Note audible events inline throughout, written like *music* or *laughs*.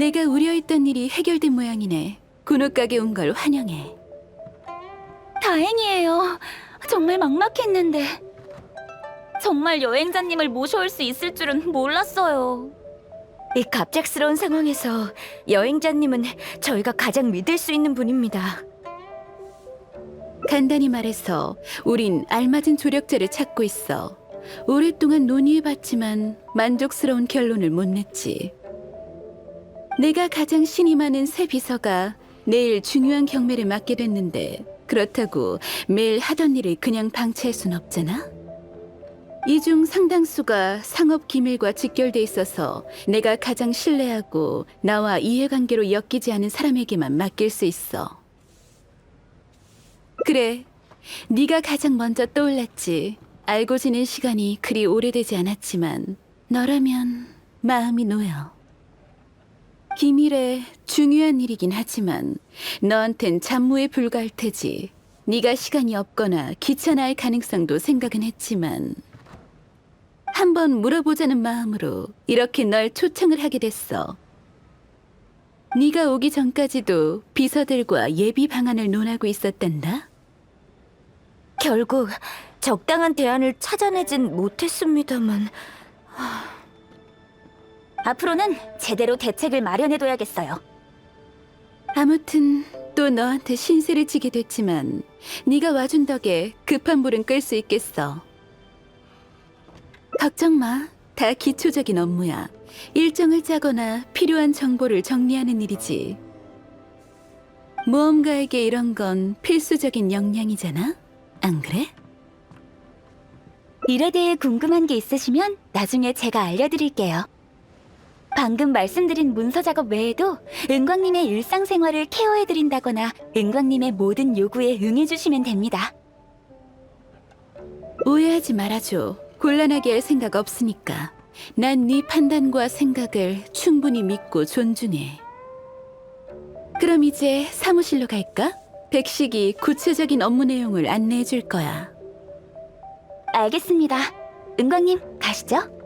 내가 우려했던 일이 해결된 모양이네. 군옥 가게 온 걸 환영해. 다행이에요. 정말 막막했는데. 정말 여행자님을 모셔올 수 있을 줄은 몰랐어요. 이 갑작스러운 상황에서 여행자님은 저희가 가장 믿을 수 있는 분입니다. 간단히 말해서 우린 알맞은 조력자를 찾고 있어. 오랫동안 논의해봤지만 만족스러운 결론을 못 냈지. 내가 가장 신이 많은 새 비서가 내일 중요한 경매를 맡게 됐는데 그렇다고 매일 하던 일을 그냥 방치할 순 없잖아. 이 중 상당수가 상업 기밀과 직결돼 있어서 내가 가장 신뢰하고 나와 이해관계로 엮이지 않은 사람에게만 맡길 수 있어. 그래, 네가 가장 먼저 떠올랐지. 알고 지낸 시간이 그리 오래되지 않았지만 너라면 마음이 놓여. 기밀에 중요한 일이긴 하지만 너한텐 잡무에 불과할 테지. 네가 시간이 없거나 귀찮아할 가능성도 생각은 했지만 한번 물어보자는 마음으로 이렇게 널 초청을 하게 됐어. 네가 오기 전까지도 비서들과 예비 방안을 논하고 있었단다. 결국 적당한 대안을 찾아내진 못했습니다만 앞으로는 제대로 대책을 마련해둬야겠어요. 아무튼 또 너한테 신세를 지게 됐지만 네가 와준 덕에 급한 불은 끌 수 있겠어. 걱정 마. 다 기초적인 업무야. 일정을 짜거나 필요한 정보를 정리하는 일이지. 모험가에게 이런 건 필수적인 역량이잖아. 안 그래? 일에 대해 궁금한 게 있으시면 나중에 제가 알려드릴게요. 방금 말씀드린 문서 작업 외에도 은광님의 일상생활을 케어해드린다거나 은광님의 모든 요구에 응해주시면 됩니다. 오해하지 말아줘. 곤란하게 할 생각 없으니까. 난 네 판단과 생각을 충분히 믿고 존중해. 그럼 이제 사무실로 갈까? 백식이 구체적인 업무 내용을 안내해 줄 거야. 알겠습니다. 은광님, 가시죠.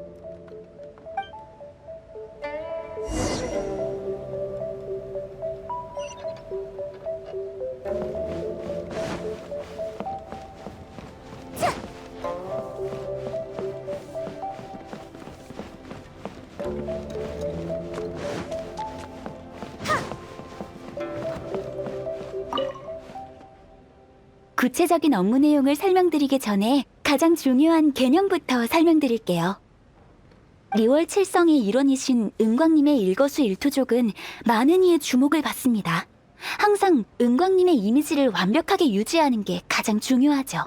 구체적인 업무 내용을 설명드리기 전에 가장 중요한 개념부터 설명드릴게요. 리월 칠성의 일원이신 은광님의 일거수일투족은 많은 이의 주목을 받습니다. 항상 은광님의 이미지를 완벽하게 유지하는 게 가장 중요하죠.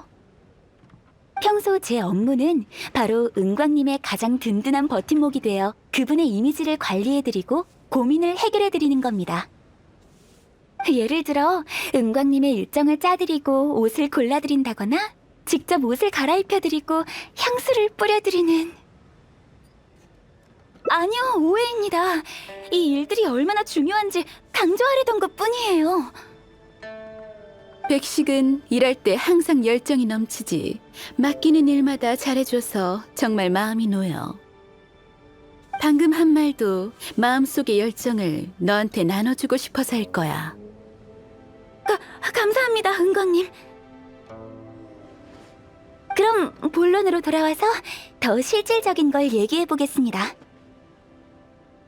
평소 제 업무는 바로 은광님의 가장 든든한 버팀목이 되어 그분의 이미지를 관리해드리고 고민을 해결해드리는 겁니다. 예를 들어 은광님의 일정을 짜드리고 옷을 골라드린다거나 직접 옷을 갈아입혀드리고 향수를 뿌려드리는 아니요 오해입니다 이 일들이 얼마나 중요한지 강조하려던 것 뿐이에요 백식은 일할 때 항상 열정이 넘치지. 맡기는 일마다 잘해줘서 정말 마음이 놓여. 방금 한 말도 마음속의 열정을 너한테 나눠주고 싶어서 할 거야. 감사합니다 은광님 그럼 본론으로 돌아와서 더 실질적인 걸 얘기해 보겠습니다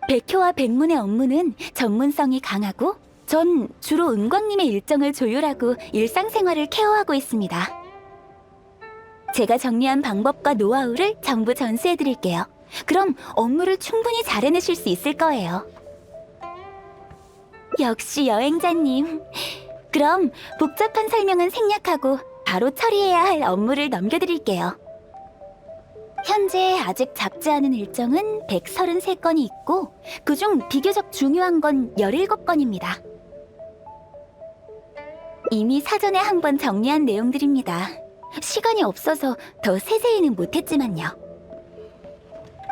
백효와 백문의 업무는 전문성이 강하고 전 주로 은광님의 일정을 조율하고 일상생활을 케어하고 있습니다. 제가 정리한 방법과 노하우를 전부 전수해 드릴게요. 그럼 업무를 충분히 잘 해내실 수 있을 거예요. 역시 여행자님. 그럼 복잡한 설명은 생략하고 바로 처리해야 할 업무를 넘겨드릴게요. 현재 아직 잡지 않은 일정은 133건이 있고 그중 비교적 중요한 건 17건입니다. 이미 사전에 한 번 정리한 내용들입니다. 시간이 없어서 더 세세히는 못했지만요.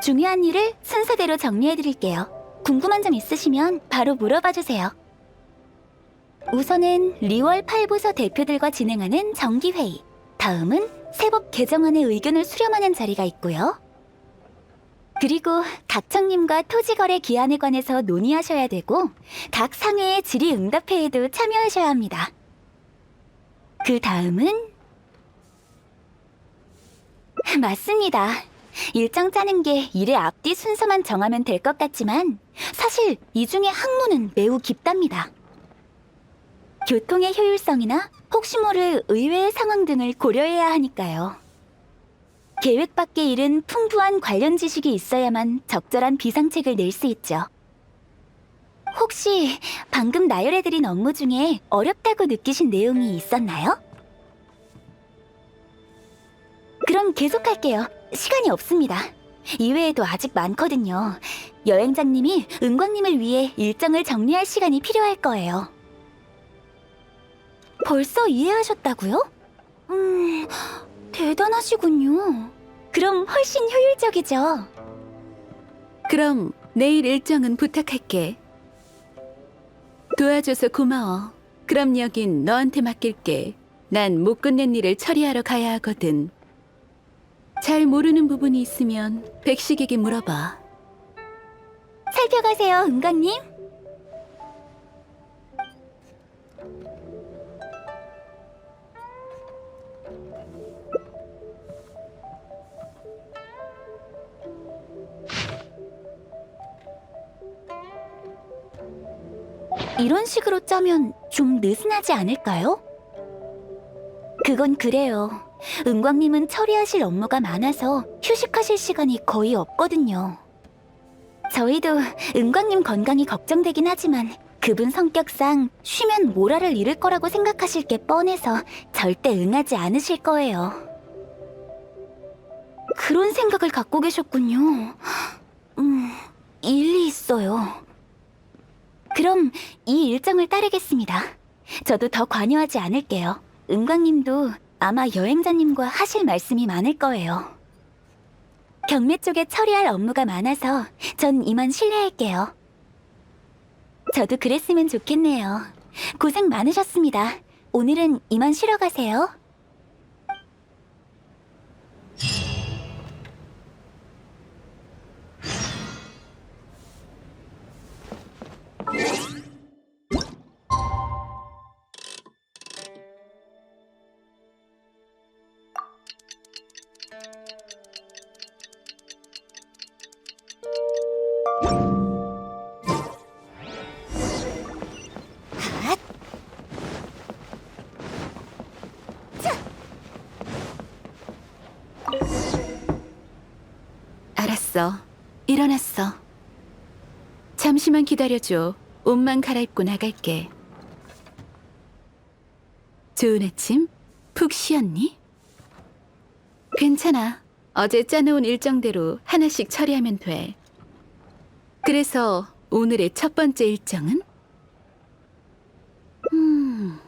중요한 일을 순서대로 정리해드릴게요. 궁금한 점 있으시면 바로 물어봐 주세요. 우선은 리월 8부서 대표들과 진행하는 정기회의. 다음은 세법 개정안의 의견을 수렴하는 자리가 있고요. 그리고 각청님과 토지거래 기한에 관해서 논의하셔야 되고 각 상회의 질의응답회에도 참여하셔야 합니다. 그 다음은 맞습니다. 일정 짜는 게 일의 앞뒤 순서만 정하면 될 것 같지만 사실 이 중에 학문은 매우 깊답니다. 교통의 효율성이나 혹시 모를 의외의 상황 등을 고려해야 하니까요. 계획 밖의 일은 풍부한 관련 지식이 있어야만 적절한 비상책을 낼 수 있죠. 혹시 방금 나열해드린 업무 중에 어렵다고 느끼신 내용이 있었나요? 그럼 계속할게요. 시간이 없습니다. 이외에도 아직 많거든요. 여행자님이 은광님을 위해 일정을 정리할 시간이 필요할 거예요. 벌써 이해하셨다고요? 음, 대단하시군요. 그럼 훨씬 효율적이죠. 그럼 내일 일정은 부탁할게. 도와줘서 고마워. 그럼 여긴 너한테 맡길게. 난 못 끝낸 일을 처리하러 가야 하거든. 잘 모르는 부분이 있으면 백식에게 물어봐. 살펴가세요, 은광님. 이런 식으로 짜면 좀 느슨하지 않을까요? 그건 그래요. 은광님은 처리하실 업무가 많아서 휴식하실 시간이 거의 없거든요. 저희도 은광님 건강이 걱정되긴 하지만 그분 성격상 쉬면 모라를 잃을 거라고 생각하실 게 뻔해서 절대 응하지 않으실 거예요. 그런 생각을 갖고 계셨군요. 음, 일리 있어요. 그럼 이 일정을 따르겠습니다. 저도 더 관여하지 않을게요. 은광님도 아마 여행자님과 하실 말씀이 많을 거예요. 경매 쪽에 처리할 업무가 많아서 전 이만 실례할게요. 저도 그랬으면 좋겠네요. 고생 많으셨습니다. 오늘은 이만 쉬러 가세요. 일어났어. 잠시만 기다려줘. 옷만 갈아입고 나갈게. 좋은 아침? 푹 쉬었니? 괜찮아. 어제 짜놓은 일정대로 하나씩 처리하면 돼. 그래서 오늘의 첫 번째 일정은? 음.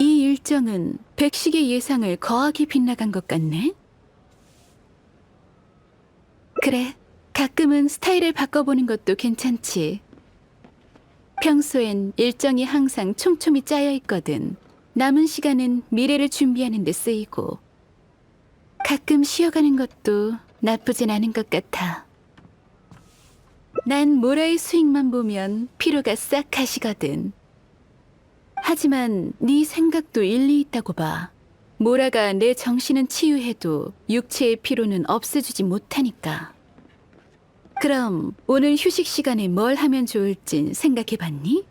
이 일정은 백식의 예상을 거하게 빗나간 것 같네. 그래, 가끔은 스타일을 바꿔보는 것도 괜찮지. 평소엔 일정이 항상 촘촘히 짜여 있거든. 남은 시간은 미래를 준비하는 데 쓰이고. 가끔 쉬어가는 것도 나쁘진 않은 것 같아. 난 모라의 수익만 보면 피로가 싹 가시거든. 하지만 네 생각도 일리 있다고 봐. 모라가 내 정신은 치유해도 육체의 피로는 없애주지 못하니까. 그럼 오늘 휴식 시간에 뭘 하면 좋을진 생각해봤니?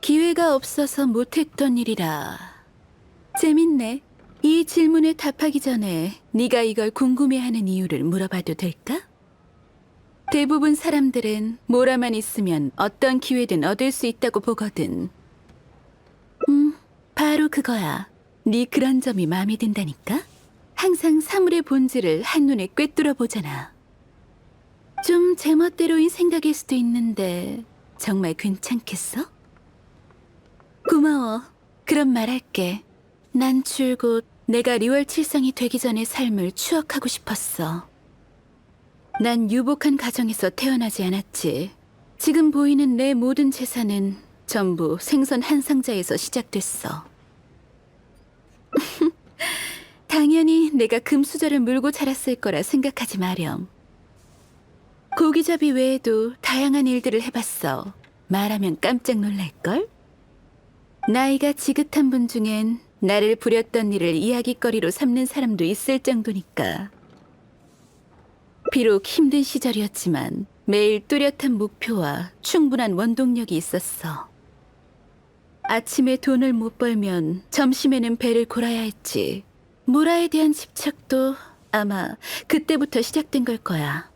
기회가 없어서 못했던 일이라. 재밌네. 이 질문에 답하기 전에 네가 이걸 궁금해하는 이유를 물어봐도 될까? 대부분 사람들은 모라만 있으면 어떤 기회든 얻을 수 있다고 보거든. 음, 바로 그거야. 네 그런 점이 마음에 든다니까? 항상 사물의 본질을 한눈에 꿰뚫어 보잖아. 좀 제멋대로인 생각일 수도 있는데 정말 괜찮겠어? 고마워. 그럼 말할게. 난 줄곧 내가 리월 칠성이 되기 전의 삶을 추억하고 싶었어. 난 유복한 가정에서 태어나지 않았지. 지금 보이는 내 모든 재산은 전부 생선 한 상자에서 시작됐어. *laughs* 당연히 내가 금수저를 물고 자랐을 거라 생각하지 마렴. 고기잡이 외에도 다양한 일들을 해봤어. 말하면 깜짝 놀랄걸? 나이가 지긋한 분 중엔 나를 부렸던 일을 이야기거리로 삼는 사람도 있을 정도니까. 비록 힘든 시절이었지만 매일 뚜렷한 목표와 충분한 원동력이 있었어. 아침에 돈을 못 벌면 점심에는 배를 골아야 했지. 모라에 대한 집착도 아마 그때부터 시작된 걸 거야.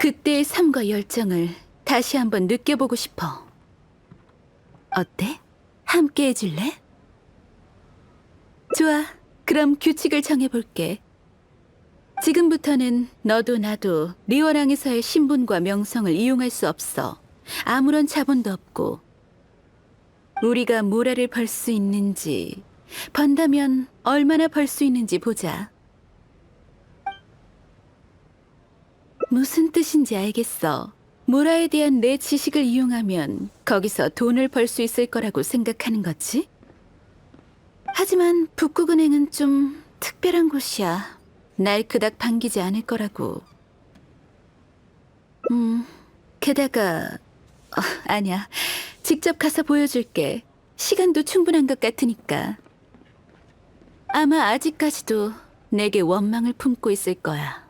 그때의 삶과 열정을 다시 한번 느껴보고 싶어. 어때? 함께 해줄래? 좋아. 그럼 규칙을 정해볼게. 지금부터는 너도 나도 리워랑에서의 신분과 명성을 이용할 수 없어. 아무런 자본도 없고. 우리가 모라를 벌 수 있는지, 번다면 얼마나 벌 수 있는지 보자. 무슨 뜻인지 알겠어. 모라에 대한 내 지식을 이용하면 거기서 돈을 벌 수 있을 거라고 생각하는 거지? 하지만 북극은행은 좀 특별한 곳이야. 날 그닥 반기지 않을 거라고. 음, 게다가 어, 아니야. 직접 가서 보여줄게. 시간도 충분한 것 같으니까. 아마 아직까지도 내게 원망을 품고 있을 거야.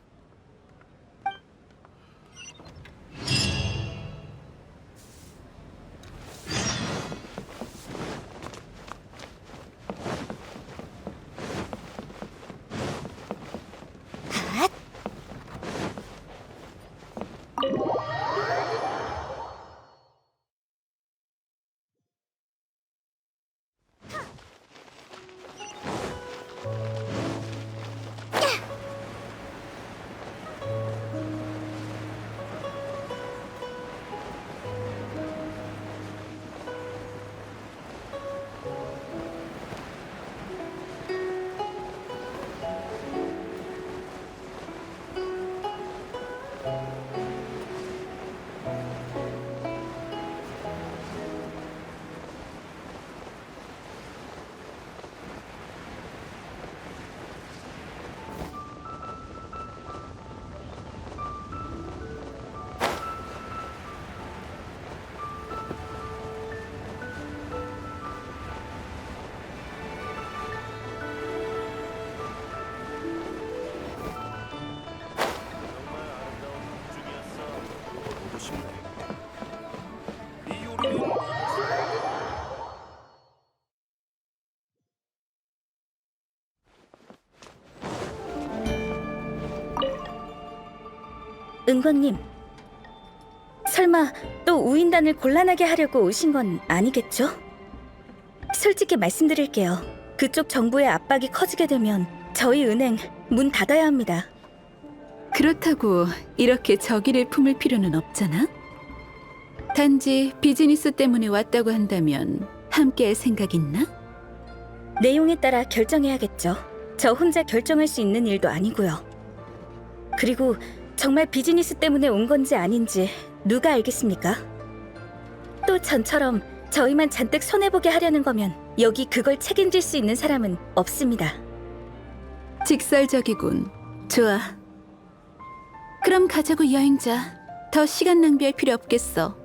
은광님, 설마 또 우인단을 곤란하게 하려고 오신 건 아니겠죠? 솔직히 말씀드릴게요. 그쪽 정부의 압박이 커지게 되면 저희 은행 문 닫아야 합니다. 그렇다고 이렇게 적의를 품을 필요는 없잖아. 단지 비즈니스 때문에 왔다고 한다면 함께 할 생각 있나? 내용에 따라 결정해야겠죠. 저 혼자 결정할 수 있는 일도 아니고요. 그리고 정말 비즈니스 때문에 온 건지 아닌지 누가 알겠습니까? 또 전처럼 저희만 잔뜩 손해보게 하려는 거면 여기 그걸 책임질 수 있는 사람은 없습니다. 직설적이군. 좋아. 그럼 가자고 여행자. 더 시간 낭비할 필요 없겠어.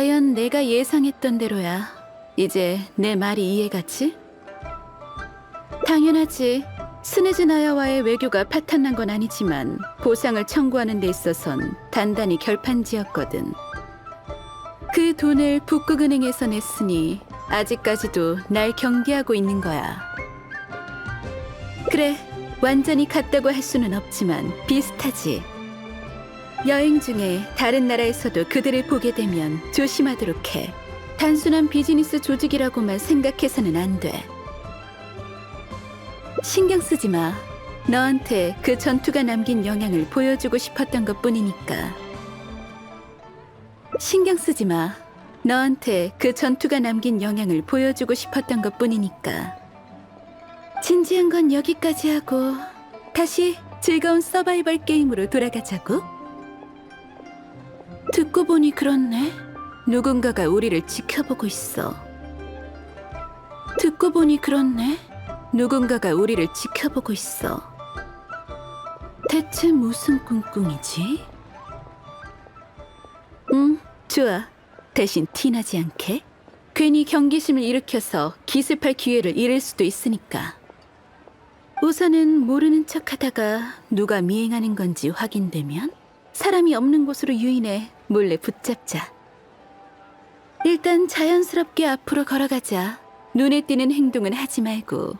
과연 내가 예상했던 대로야. 이제 내 말이 이해가지? 당연하지. 스네즈나야와의 외교가 파탄난 건 아니지만 보상을 청구하는 데 있어선 단단히 결판지었거든. 그 돈을 북극은행에서 냈으니 아직까지도 날 경계하고 있는 거야. 그래, 완전히 같다고 할 수는 없지만 비슷하지. 여행 중에 다른 나라에서도 그들을 보게 되면 조심하도록 해. 단순한 비즈니스 조직이라고만 생각해서는 안 돼. 신경 쓰지 마. 너한테 그 전투가 남긴 영향을 보여주고 싶었던 것 뿐이니까. 신경 쓰지 마. 너한테 그 전투가 남긴 영향을 보여주고 싶었던 것 뿐이니까. 진지한 건 여기까지 하고 다시 즐거운 서바이벌 게임으로 돌아가자고. 듣고 보니 그렇네. 누군가가 우리를 지켜보고 있어. 듣고 보니 그렇네. 누군가가 우리를 지켜보고 있어. 대체 무슨 꿍꿍이지? 응, 좋아. 대신 티나지 않게. 괜히 경계심을 일으켜서 기습할 기회를 잃을 수도 있으니까. 우선은 모르는 척 하다가 누가 미행하는 건지 확인되면 사람이 없는 곳으로 유인해 몰래 붙잡자. 일단 자연스럽게 앞으로 걸어가자. 눈에 띄는 행동은 하지 말고.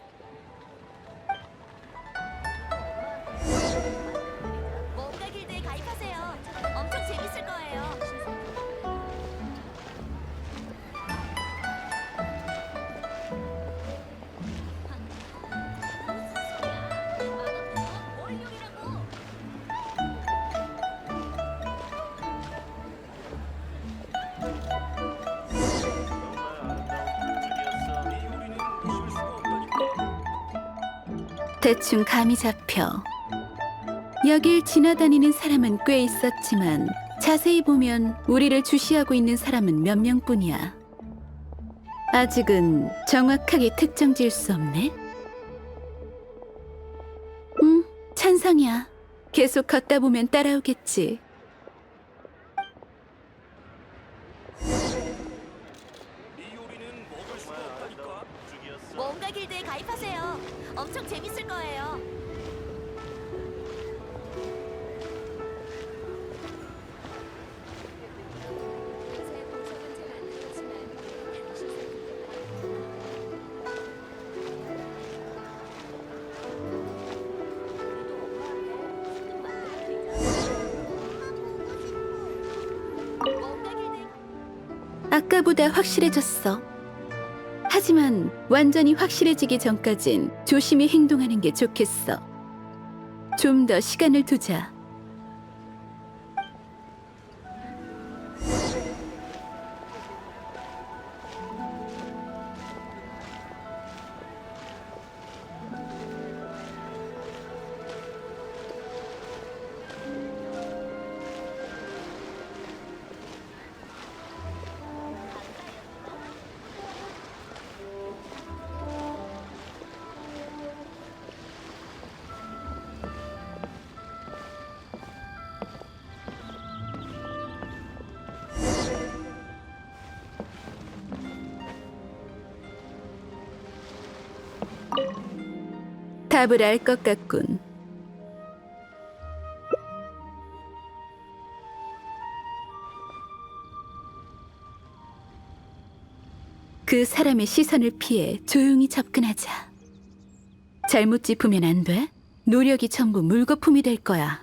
대충 감이 잡혀. 여길 지나다니는 사람은 꽤 있었지만 자세히 보면 우리를 주시하고 있는 사람은 몇 명뿐이야. 아직은 정확하게 특정 지을 수 없네. 응, 찬성이야. 계속 걷다 보면 따라오겠지. 길드에 가입하세요. 엄청 재밌을 거예요. 아까보다 확실해졌어. 하지만 완전히 확실해지기 전까진 조심히 행동하는 게 좋겠어. 좀 더 시간을 두자. 답을 알 것 같군. 그 사람의 시선을 피해 조용히 접근하자. 잘못 짚으면 안 돼. 노력이 전부 물거품이 될 거야.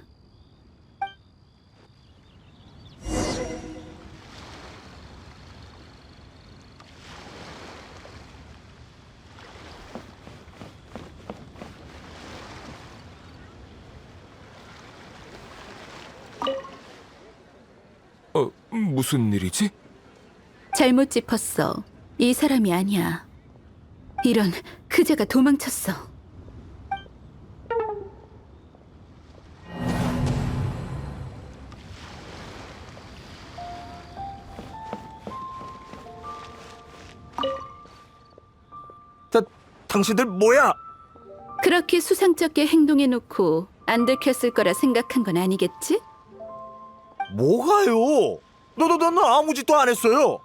어, 무슨 일이지? 잘못 짚었어. 이 사람이 아니야. 이런 그제가 도망쳤어. 다, 당신들 뭐야? 그렇게 수상쩍게 행동해놓고 안 들켰을 거라 생각한 건 아니겠지? 뭐가요? 너도 너는 아무 짓도 안 했어요.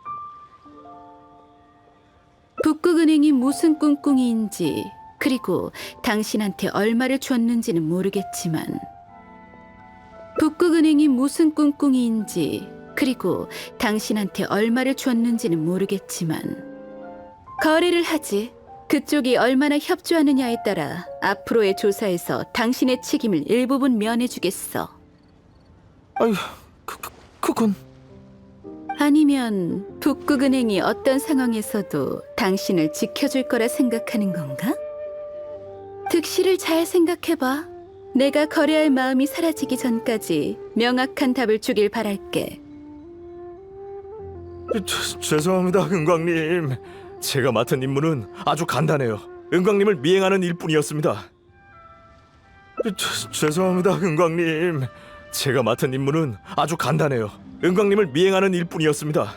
북극은행이 무슨 꿍꿍이인지 그리고 당신한테 얼마를 줬는지는 모르겠지만 북극은행이 무슨 꿍꿍이인지 그리고 당신한테 얼마를 줬는지는 모르겠지만 거래를 하지 그쪽이 얼마나 협조하느냐에 따라 앞으로의 조사에서 당신의 책임을 일부분 면해주겠어 아유, 그, 그 그건 아니면 북극은행이 어떤 상황에서도 당신을 지켜줄 거라 생각하는 건가? 득실을 잘 생각해봐. 내가 거래할 마음이 사라지기 전까지 명확한 답을 주길 바랄게. 죄- 죄송합니다, 은광님. 제가 맡은 임무는 아주 간단해요. 은광님을 미행하는 일뿐이었습니다. 죄- 죄송합니다, 은광님. 제가 맡은 임무는 아주 간단해요. 은광님을 미행하는 일뿐이었습니다.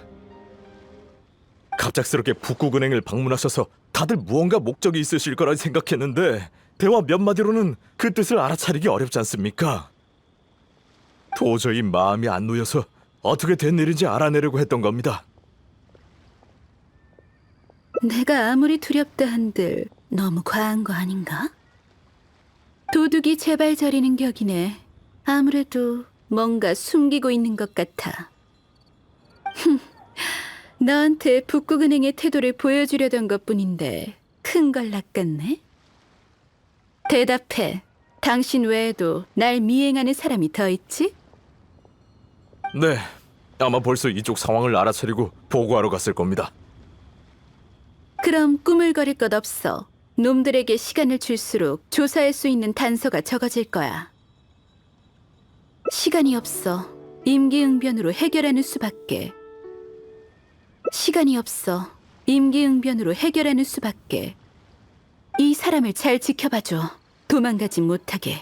갑작스럽게 북구은행을 방문하셔서 다들 무언가 목적이 있으실 거라 생각했는데 대화 몇 마디로는 그 뜻을 알아차리기 어렵지 않습니까? 도저히 마음이 안 놓여서 어떻게 된 일인지 알아내려고 했던 겁니다. 내가 아무리 두렵다 한들 너무 과한 거 아닌가? 도둑이 제발 저리는 격이네. 아무래도 뭔가 숨기고 있는 것 같아. *laughs* 흠, 너한테 북구은행의 태도를 보여주려던 것뿐인데 큰 걸 낚았네. 대답해. 당신 외에도 날 미행하는 사람이 더 있지? 네, 아마 벌써 이쪽 상황을 알아차리고 보고하러 갔을 겁니다. 그럼 꾸물거릴 것 없어. 놈들에게 시간을 줄수록 조사할 수 있는 단서가 적어질 거야. 시간이 없어. 임기응변으로 해결하는 수밖에. 시간이 없어. 임기응변으로 해결하는 수밖에. 이 사람을 잘 지켜봐줘. 도망가지 못하게.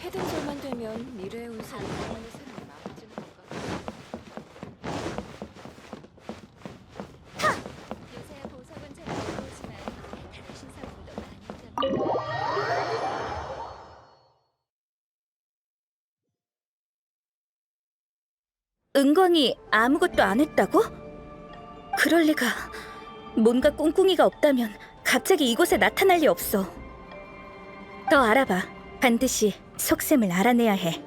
해등절만 되면 미래의 망하지는 은광이 아무것도 안 했다고? 그럴 리가. 뭔가 꿍꿍이가 없다면 갑자기 이곳에 나타날 리 없어. 더 알아봐. 반드시 속셈을 알아내야 해.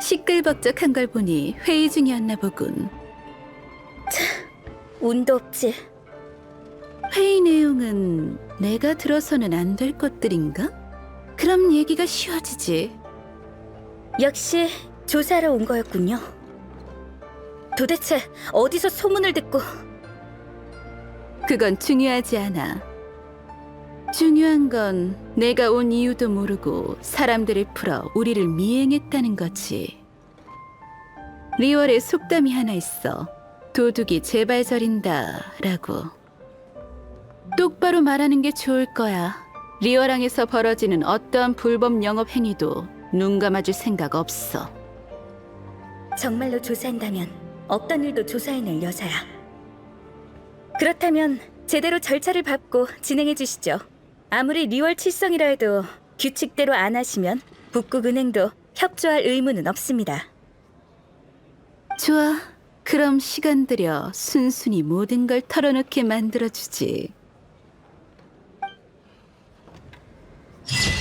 시끌벅적한 걸 보니 회의 중이었나 보군. 운도 없지. 회의 내용은 내가 들어서는 안 될 것들인가? 그럼 얘기가 쉬워지지. 역시 조사하러 온 거였군요. 도대체 어디서 소문을 듣고 그건 중요하지 않아. 중요한 건 내가 온 이유도 모르고 사람들을 풀어 우리를 미행했다는 거지. 리월에 속담이 하나 있어. 도둑이 제발 저린다라고. 똑바로 말하는 게 좋을 거야. 리월항에서 벌어지는 어떠한 불법 영업 행위도 눈 감아줄 생각 없어. 정말로 조사한다면 어떤 일도 조사해낼 여자야. 그렇다면 제대로 절차를 밟고 진행해 주시죠. 아무리 리월 칠성이라 해도 규칙대로 안 하시면 북극은행도 협조할 의무는 없습니다. 좋아. 그럼 시간 들여 순순히 모든 걸 털어놓게 만들어주지. you